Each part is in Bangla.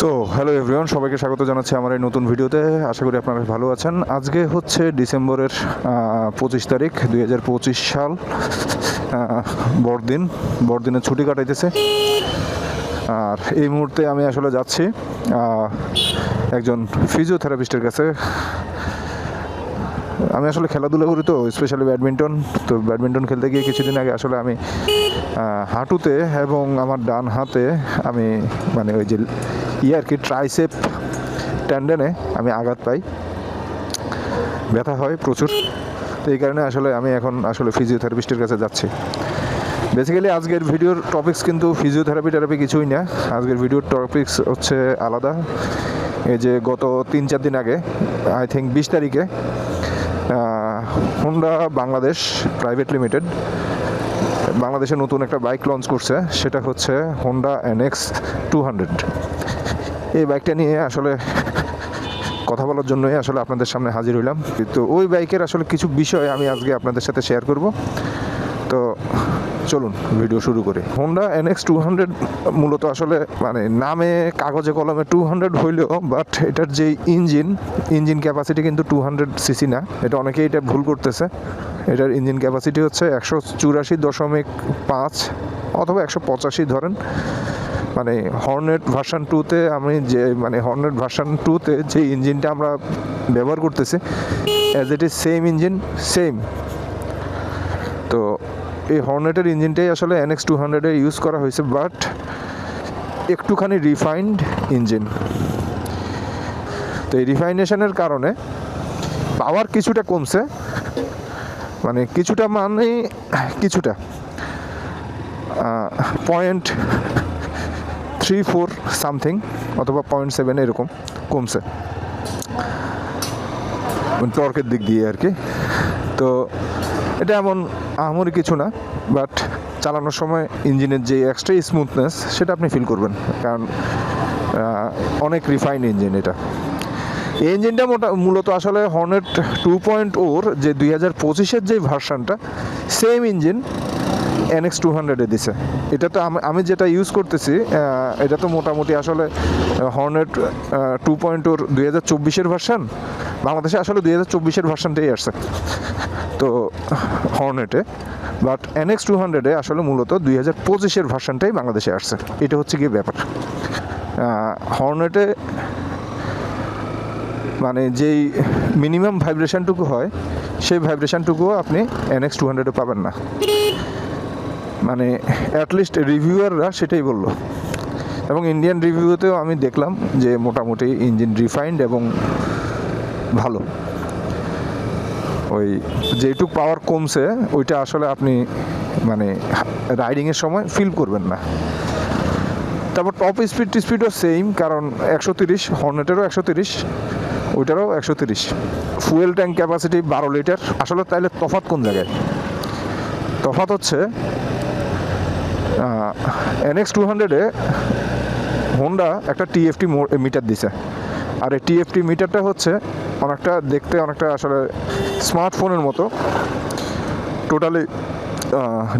সো হ্যালো এভরিওয়ান সবাইকে স্বাগত জানাচ্ছি আমার এই নতুন ভিডিওতে। আশা করি আপনারা ভালো আছেন। আজকে হচ্ছে ডিসেম্বরের পঁচিশ তারিখ, দুই হাজার পঁচিশ সাল বড়দিন। বড়দিনের ছুটি কাটাইতেছে। আর এই মুহূর্তে আমি আসলে যাচ্ছি একজন ফিজিওথেরাপিস্টের কাছে। আমি আসলে খেলাধুলা করি তো স্পেশালি ব্যাডমিন্টন। তো ব্যাডমিন্টন খেলতে গিয়ে কিছুদিন আগে আসলে আমি হাঁটুতে এবং আমার ডান হাতে আমি মানে ওই যে ইয়ে আর কি ট্রাইসেপ ট্যান্ডেনে আমি আঘাত পাই। ব্যথা হয় প্রচুর। তো এই কারণে আসলে আমি এখন আসলে ফিজিওথেরাপিস্টের কাছে যাচ্ছি। বেসিক্যালি আজকের ভিডিওর টপিকস কিন্তু ফিজিওথেরাপি টেরাপি কিছুই না। আজকের ভিডিওর টপিক্স হচ্ছে আলাদা। এই যে গত তিন চার দিন আগে আই থিঙ্ক বিশ তারিখে হোন্ডা বাংলাদেশ প্রাইভেট লিমিটেড বাংলাদেশে নতুন একটা বাইক লঞ্চ করছে। সেটা হচ্ছে হোন্ডা এনএক্স টু হান্ড্রেড এই বাইকটা নিয়ে আসলে কথা বলার জন্যই আসলে আপনাদের সামনে হাজির হইলাম। তো ওই বাইকের আসলে কিছু বিষয় আমি আজকে আপনাদের সাথে শেয়ার করব। তো চলুন ভিডিও শুরু করে। হোন্ডা এনএক্স টু হান্ড্রেড মূলত আসলে মানে নামে, কাগজে, কলমে টু হান্ড্রেড হইলেও বাট এটার যে ইঞ্জিন ইঞ্জিন ক্যাপাসিটি কিন্তু টু হান্ড্রেড সিসি না। এটা অনেকেই এটা ভুল করতেছে। এটার ইঞ্জিন ক্যাপাসিটি হচ্ছে একশো চুরাশি দশমিক পাঁচ অথবা একশো পঁচাশি ধরেন। মানে হর্নেট ভার্সান টুতে আমি যে মানে হর্নেট ভার্সান টুতে যে ইঞ্জিনটা আমরা ব্যবহার করতেছি as it is same engine same তো এই হর্নেটের ইঞ্জিনটাই আসলে এনএক্স টু হান্ড্রেডে ইউজ করা হয়েছে বাট একটুখানি রিফাইন্ড ইঞ্জিন তো এই রিফাইনেশনের কারণে পাওয়ার কিছুটা কমছে মানে কিছুটা মানে কিছুটা পয়েন্ট থ্রি ফোর সামথিং অথবা পয়েন্ট সেভেন এরকম কমছে। টর্কের দিক দিয়ে আর কি। তো এটা এমন আহামরি কিছু না বাট চালানোর সময় ইঞ্জিনের যে এক্সট্রা স্মুথনেস সেটা আপনি ফিল করবেন। কারণ অনেক রিফাইন ইঞ্জিন এটা। এই ইঞ্জিনটা মোটা, মূলত আসলে হর্নেট টু পয়েন্ট ওর যে দুই হাজার পঁচিশের যে ভার্সানটা সেম ইঞ্জিন এনএক্স টু হান্ড্রেডে দিছে। এটা তো আমি যেটা ইউজ করতেছি এটা তো মোটামুটি আসলে হর্নেট টু পয়েন্ট ওর দুই হাজার চব্বিশের ভার্সান বাংলাদেশে আসলে দুই হাজার চব্বিশের ভার্সানটাই আসছে। তো হর্নেটে বাট এনএক্স টু হান্ড্রেডে আসলে মূলত দুই হাজার পঁচিশের ভার্সানটাই বাংলাদেশে আসছে। এটা হচ্ছে গিয়ে ব্যাপার। হর্নেটে মানে যেই মিনিমাম ভাইব্রেশনটুকু হয়, সেই ভাইব্রেশনটুকুও আপনি এনএক্স টু হান্ড্রেডে পাবেন না। মানে অ্যাটলিস্ট রিভিউয়াররা সেটাই বলল। এবং ইন্ডিয়ান রিভিউতেও আমি দেখলাম যে, মোটামুটি ইঞ্জিন রিফাইন্ড এবং ভালো। ওই যেটুক পাওয়ার কমছে, ওইটা আসলে আপনি মানে রাইডিংয়ের সময় ফিল করবেন না। তারপর টপ স্পিড টি স্পিডও সেম কারণ একশো তিরিশ হর্নেটেরও একশো তিরিশ, ওইটারও একশো তিরিশ। ফুয়েল ট্যাঙ্ক ক্যাপাসিটি বারো লিটার আসলে তাইলে তফাৎ কোন জায়গায়? তফাৎ হচ্ছে এনএক্স টু হান্ড্রেডে হোন্ডা একটা টিএফটি মিটার দিছে। আর এই টিএফটি মিটারটা হচ্ছে অনেকটা দেখতে অনেকটা আসলে স্মার্টফোনের মতো। টোটালি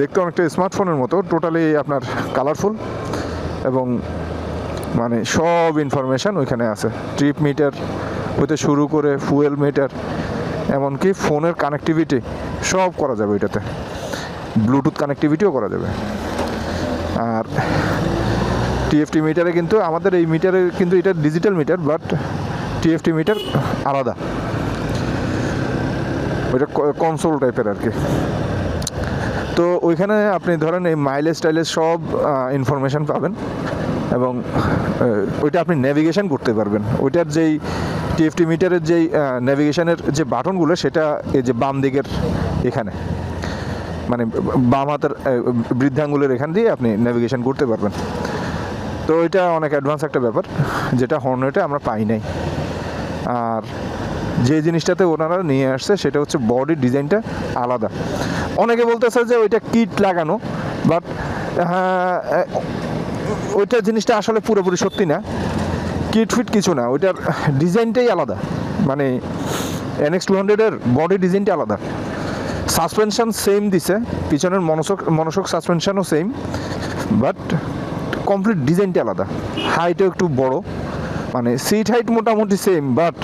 দেখতে অনেকটা স্মার্টফোনের মতো টোটালি আপনার কালারফুল এবং মানে সব ইনফরমেশান ওইখানে আছে। ট্রিপ মিটার হতে শুরু করে ফুয়েল মিটার এমনকি ফোনের কানেক্টিভিটি সব করা যাবে ওইটাতে। ব্লুটুথ কানেক্টিভিটিও করা যাবে। আর টিএফটি মিটারে কিন্তু আমাদের এই মিটারে কিন্তু এটা digital meter but TFT meter আলাদা। ওইটা কনসোল টাইপের আর কি তো ওইখানে আপনি ধরেন এই মাইলেজ টাইলেজ সব ইনফরমেশান পাবেন এবং ওইটা আপনি নেভিগেশন করতে পারবেন। ওইটার যেই টিএফটি মিটারের যেই নেভিগেশনের যে বাটনগুলো সেটা এই যে বাম দিকের এখানে। মানে বাম হাতের বৃদ্ধাঙ্গুলের এখান দিয়ে আপনি নেভিগেশন করতে পারবেন। তো এটা অনেক অ্যাডভান্স একটা ব্যাপার, যেটা হর্নেটে আমরা পাই নাই। আর যে জিনিসটাতে ওনারা নিয়ে আসছে, সেটা হচ্ছে বডির ডিজাইনটা আলাদা। অনেকে বলতেছে যে ওইটা কিট লাগানো বাট হ্যাঁ ওইটা জিনিসটা আসলে পুরোপুরি সত্যি না। কিট ফিট কিছু না, ওইটার ডিজাইনটাই আলাদা। মানে এনএক্স টু হান্ড্রেডের বডি ডিজাইনটা আলাদা। সাসপেনশন সেম দিছে। পিছনের মনসক মনসক সাসপেনশানও সেম বাট কমপ্লিট ডিজাইনটা আলাদা। হাইটও একটু বড়। মানে সিট হাইট মোটামুটি সেম বাট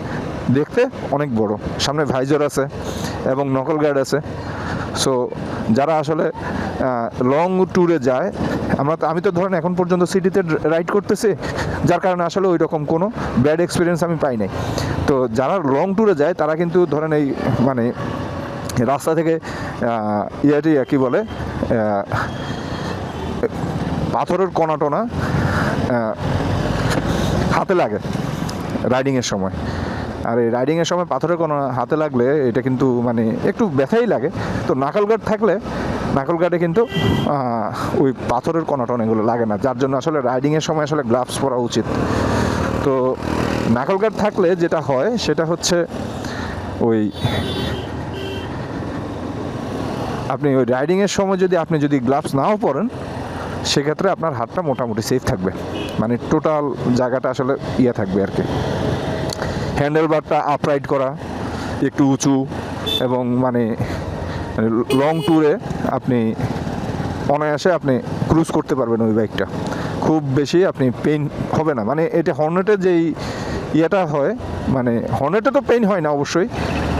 দেখতে অনেক বড়। সামনে ভাইজর আছে এবং নকল গার্ড আছে। সো যারা আসলে লং ট্যুরে যায়, আমরা আমি তো ধরেন এখন পর্যন্ত সিটিতে রাইড করতেছি, যার কারণে আসলে ওই রকম কোনো ব্যাড এক্সপিরিয়েন্স আমি পাই নাই। তো যারা লং ট্যুরে যায়, তারা কিন্তু ধরেন এই মানে রাস্তা থেকে ইয়াটি কী বলে পাথরের কণা টনা হাতে লাগে রাইডিংয়ের সময়। আর এই রাইডিংয়ের সময় পাথরের কোনো হাতে লাগলে এটা কিন্তু মানে একটু ব্যথাই লাগে। তো নাকাল গার্ড থাকলে, নাকাল গার্ডে কিন্তু ওই পাথরের কণাটন এগুলো লাগে না। যার জন্য আসলে রাইডিংয়ের সময় আসলে গ্লাভস পরা উচিত। তো নাকাল গার্ড থাকলে যেটা হয়, সেটা হচ্ছে ওই আপনি ওই রাইডিংয়ের সময় যদি আপনি যদি গ্লাভস নাও পরেন, সেক্ষেত্রে আপনার হাতটা মোটামুটি সেফ থাকবে। মানে টোটাল জায়গাটা আসলে ইয়ে থাকবে আর কি। হ্যান্ডেল বারটা আপরাইট করা, একটু উঁচু এবং মানে লং ট্যুরে আপনি অনায়াসে আপনি ক্রুজ করতে পারবেন ওই বাইকটা খুব বেশি আপনি পেইন হবে না। মানে এটা হর্নেটের যেই ইয়েটা হয় মানে হর্নেটে তো পেইন হয় না অবশ্যই।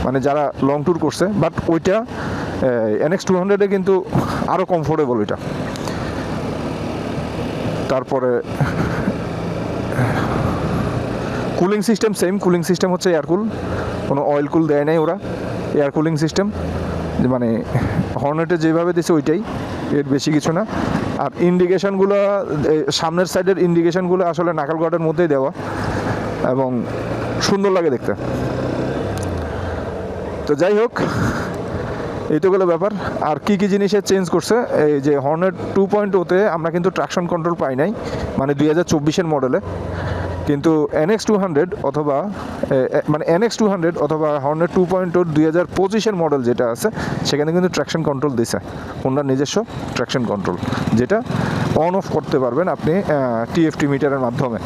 মানে যারা লং ট্যুর করছে বাট ওইটা এনএক্স টু হান্ড্রেডে কিন্তু আরও কমফোর্টেবল ওইটা তারপরে cooling system same cooling system হচ্ছে এয়ার কুল কোনো অয়েল কুল দেয় নাই ওরা এয়ার কুলিং সিস্টেম মানে হর্নেটে যেভাবে দিছে ওইটাই, এর বেশি কিছু না। আর ইন্ডিকেশনগুলো সামনের সাইডের ইন্ডিকেশনগুলো আসলে নাকাল গার্ডের মধ্যেই দেওয়া। এবং সুন্দর লাগে দেখতে। তো যাই হোক এই ব্যাপার। আর কি কি জিনিসের চেঞ্জ করছে, এই যে হর্নেট টু পয়েন্ট ওতে আমরা কিন্তু ট্রাকশন কন্ট্রোল পাই নাই মানে দুই হাজার চব্বিশের মডেলে কিন্তু এনএক্স টু হান্ড্রেড অথবা মানে এনএক্স টু হান্ড্রেড অথবা হর্নেট টু পয়েন্ট ওর দুই হাজার পঁচিশের মডেল যেটা আছে, সেখানে কিন্তু ট্র্যাকশন কন্ট্রোল দিছে। হোন্ডার নিজস্ব ট্র্যাকশন কন্ট্রোল যেটা অন অফ করতে পারবেন আপনি টিএফটি মিটারের মাধ্যমে।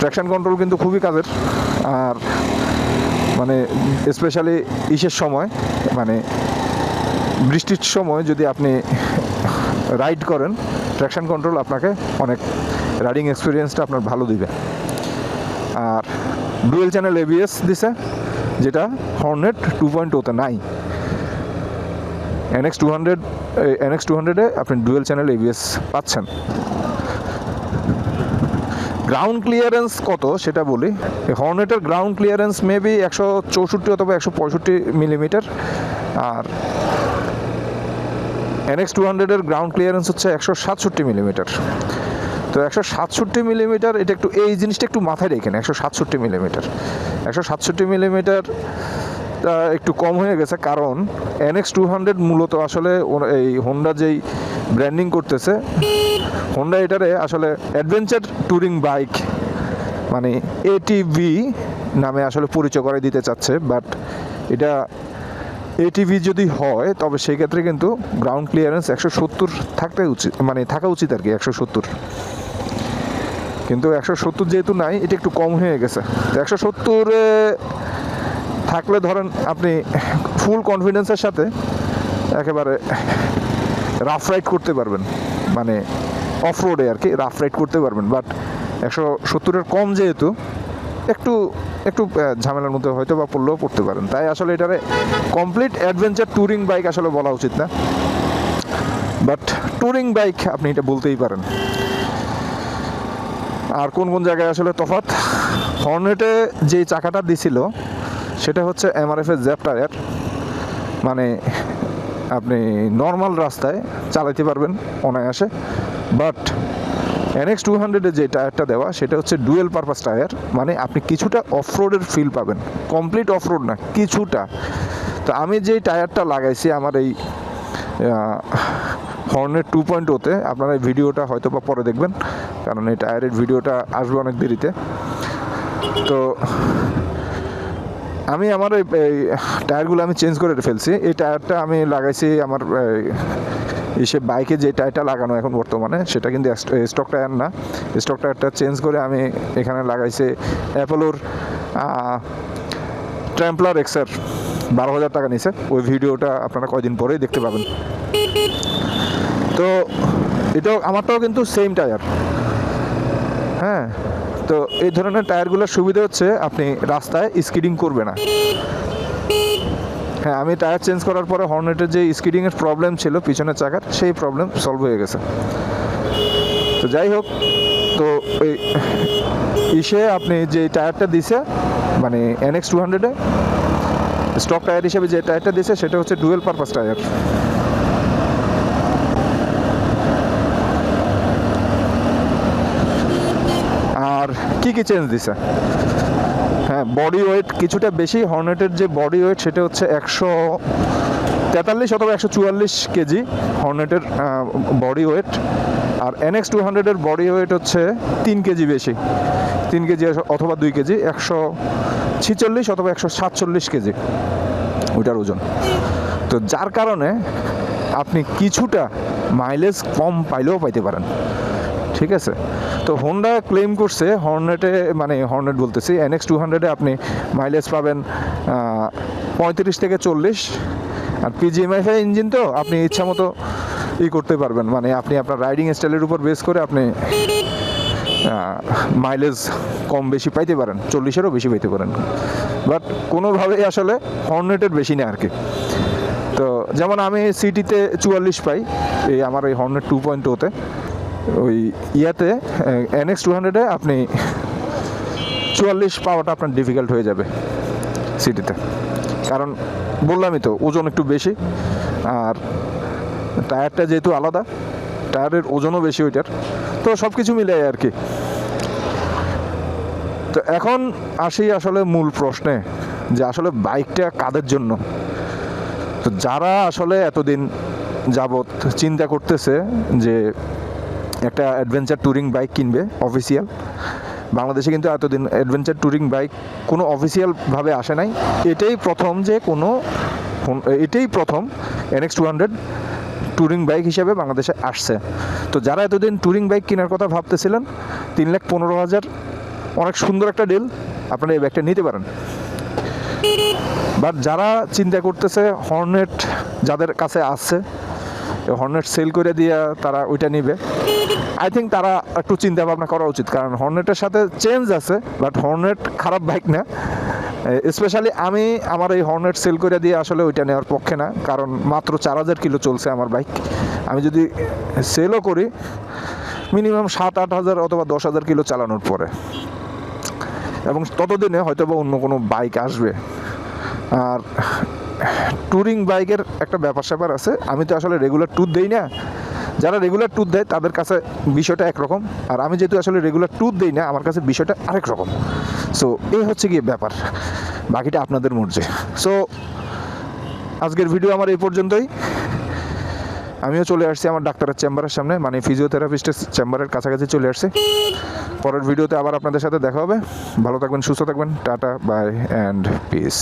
ট্র্যাকশন কন্ট্রোল কিন্তু খুবই কাজের। আর মানে স্পেশালি ইসের সময় মানে বৃষ্টির সময় যদি আপনি রাইড করেন ট্র্যাকশন কন্ট্রোল আপনাকে অনেক রাইডিং এক্সপিরিয়েন্সটা আপনার ভালো দিবে। আর ডুয়েল চ্যানেল এবিএস দিছে, যেটা হর্নেট টু পয়েন্ট ওতে নাই NX two hundred NX two হান্ড্রেডে আপনি ডুয়েল চ্যানেল এবিএস পাচ্ছেন। গ্রাউন্ড ক্লিয়ারেন্স কত? সেটা বলি। হর্নেটের গ্রাউন্ড ক্লিয়ারেন্স মেবি একশো চৌষট্টি অথবা একশো পঁয়ষট্টি মিলিমিটার আর এনএক্স টু হান্ড্রেডের গ্রাউন্ড ক্লিয়ারেন্স হচ্ছে একশো সাতষট্টি মিলিমিটার তো একশো সাতষট্টি মিলিমিটার এটা একটু, এই জিনিসটা একটু মাথায় রেখেন একশো সাতষট্টি মিলিমিটার একশো সাতষট্টি মিলিমিটার একটু কম হয়ে গেছে কারণ এনএক্স টু হান্ড্রেড মূলত আসলে এই হোন্ডা যেই ব্র্যান্ডিং করতেছে হোন্ডা এটারে আসলে অ্যাডভেঞ্চার ট্যুরিং বাইক মানে এটিভি নামে আসলে পরিচয় করে দিতে চাচ্ছে বাট এটা এটিভি যদি হয়, তবে সেই ক্ষেত্রে কিন্তু গ্রাউন্ড ক্লিয়ারেন্স একশো সত্তর থাকতে উচিত মানে থাকা উচিত আর কি, একশো সত্তর। কিন্তু একশো সত্তর যেহেতু নাই, এটা একটু কম হয়ে গেছে। তো একশো সত্তরে থাকলে ধরেন আপনি ফুল কনফিডেন্সের সাথে একেবারে রাফ রাইড করতে পারবেন। মানে অফ রোডে আর কি, রাফ রাইড করতে পারবেন। বাট একশো সত্তরের কম যেহেতু, একটু একটু ঝামেলার মধ্যে হয়তো বা পড়লেও পড়তে পারেন। তাই আসলে এটারে কমপ্লিট অ্যাডভেঞ্চার ট্যুরিং বাইক আসলে বলা উচিত না। বাট ট্যুরিং বাইক আপনি এটা বলতেই পারেন। আর কোন কোন জায়গায় আসলে তফাৎ? হর্নেটে যে চাকাটা দিছিল, সেটা হচ্ছে এমআরএফ এর জ্যাপ টায়ার মানে আপনি নর্মাল রাস্তায় চালাতে পারবেন অনায়াসে। বাট এনএক্স টু হান্ড্রেডে যে টায়ারটা দেওয়া, সেটা হচ্ছে ডুয়েল পারপাস টায়ার মানে আপনি কিছুটা অফরোডের ফিল পাবেন। কমপ্লিট অফরোড না, কিছুটা। তো আমি যেই টায়ারটা লাগাইছি আমার এই হর্নের টু পয়েন্ট ওতে আপনারা এই ভিডিওটা হয়তো বা পরে দেখবেন, কারণ এই টায়ারের ভিডিওটা আসবে অনেক দেরিতে। তো আমি আমার এই টায়ারগুলো আমি চেঞ্জ করে ফেলছি। এই টায়ারটা আমি লাগাইছি আমার এসে বাইকে যে টায়ারটা লাগানো এখন বর্তমানে, সেটা কিন্তু স্টক টায়ার না। স্টক টায়ারটা চেঞ্জ করে আমি এখানে লাগাইছি অ্যাপোলোর ট্র্যাম্পলার এক্সের বারো হাজার টাকা নিছে। ওই ভিডিওটা আপনারা কয়দিন পরেই দেখতে পাবেন। তো এটাও, আমারটাও কিন্তু সেম টায়ার। হ্যাঁ তো এই ধরনের টায়ারগুলোর সুবিধা হচ্ছে আপনি রাস্তায় স্কিডিং করবে না। হ্যাঁ আমি টায়ার চেঞ্জ করার পরে হর্নেটের যে স্কিডিংয়ের প্রবলেম ছিল, পিছনের চাকার, সেই প্রবলেম সলভ হয়ে গেছে। তো যাই হোক, তো এই ইসে আপনি যে টায়ারটা দিছে মানে এনএক্স টু হান্ড্রেডে স্টক টায়ার হিসেবে যে টায়ারটা দিছে, সেটা হচ্ছে ডুয়েল পারপাস টায়ার। আর কি কি চেঞ্জ দিছে? বডি ওয়েট কিছুটা বেশি হর্নেটের যে বডি ওয়েট সেটা হচ্ছে একশো তেতাল্লিশ অথবা একশো চুয়াল্লিশ কেজি হর্নেটের বডি ওয়েট আর এনএক্স টু হান্ড্রেডের বডি ওয়েট হচ্ছে তিন কেজি বেশি। তিন কেজি অথবা দুই কেজি, একশো ছিচল্লিশ অথবা একশো সাতচল্লিশ কেজি ওইটার ওজন। তো যার কারণে আপনি কিছুটা মাইলেজ কম পাইলেও পাইতে পারেন। ঠিক আছে? তো হোন্ডা ক্লেম করছে হর্নেটে মানে হর্নেট বলতেছি এনএক্স টু হান্ড্রেডে আপনি মাইলেজ পাবেন পঁয়ত্রিশ থেকে চল্লিশ। আর পিজিএমএফআই ইঞ্জিন তো আপনি ইচ্ছা মতো ই করতে পারবেন মানে আপনি আপনার রাইডিং স্টাইলের উপর বেস করে আপনি মাইলেজ কম বেশি পাইতে পারেন, চল্লিশেরও বেশি পাইতে পারেন। বাট কোনোভাবেই আসলে হর্নেটের বেশি না আর কি। তো যেমন আমি সিটিতে চুয়াল্লিশ পাই, এই আমার এই হর্নেট টু পয়েন্ট ওতে ওই ইয়াতে এনএক্স টু হান্ড্রেডে আপনি চুয়াল্লিশ পাওয়াটা আপনার ডিফিকাল্ট হয়ে যাবে সিটিতে কারণ বললামই তো, ওজন একটু বেশি, আর টায়ারটা যেহেতু আলাদা, টায়ারের ওজনও বেশি ওইটার, তো সব কিছু মিলে আর কি। তো এখন আসি আসলে মূল প্রশ্নে, যে আসলে বাইকটা কাদের জন্য? তো যারা আসলে এতদিন যাবৎ চিন্তা করতেছে যে একটা অ্যাডভেঞ্চার ট্যুরিং বাইক কিনবে অফিসিয়াল বাংলাদেশে কিন্তু এতদিন অ্যাডভেঞ্চার ট্যুরিং বাইক কোনো অফিসিয়ালভাবে আসে নাই। এটাই প্রথম যে কোনো এটাই প্রথম NX two hundred touring bike হিসেবে বাংলাদেশে আসছে। তো যারা এতদিন ট্যুরিং বাইক কেনার কথা ভাবতেছিলেন, তিন লাখ পনেরো হাজার, অনেক সুন্দর একটা ডিল আপনারা এই বাইকটা নিতে পারেন। বাট যারা চিন্তা করতেছে হর্নেট যাদের কাছে আসছে হর্নেট সেল করে দিয়ে তারা ওইটা নিবে। আই থিঙ্ক তারা একটু চিন্তা ভাবনা করা উচিত, কারণ হর্নেটের সাথে চেঞ্জ আছে বাট হর্নেট খারাপ বাইক না। স্পেশালি আমি আমার এই হর্নেট সেল করে দিয়ে আসলে ওইটা নেওয়ার পক্ষে না, কারণ মাত্র চার হাজার কিলো চলছে আমার বাইক আমি যদি সেলও করি মিনিমাম সাত আট হাজার অথবা দশ হাজার কিলো চালানোর পরে। এবং ততদিনে হয়তো বা অন্য কোনো বাইক আসবে। আর ট্যুরিং বাইকের একটা ব্যাপার স্যাপার আছে। আমি তো আসলে রেগুলার ট্যুর দেই না। যারা রেগুলার ট্যুর দেয়, তাদের কাছে বিষয়টা একরকম। আর আমি যেহেতু আসলে রেগুলার ট্যুর দেই না, আমার কাছে বিষয়টা আরেক রকম। সো এই হচ্ছে গিয়ে ব্যাপার। বাকিটা আপনাদের মর্জি। সো আজকের ভিডিও আমার এই পর্যন্তই। আমিও চলে আসছি আমার ডাক্তারের চেম্বারের সামনে মানে ফিজিওথেরাপিস্টের চেম্বারের কাছাকাছি চলে আসছি। পরের ভিডিওতে আবার আপনাদের সাথে দেখা হবে। ভালো থাকবেন, সুস্থ থাকবেন। Tata bye and piece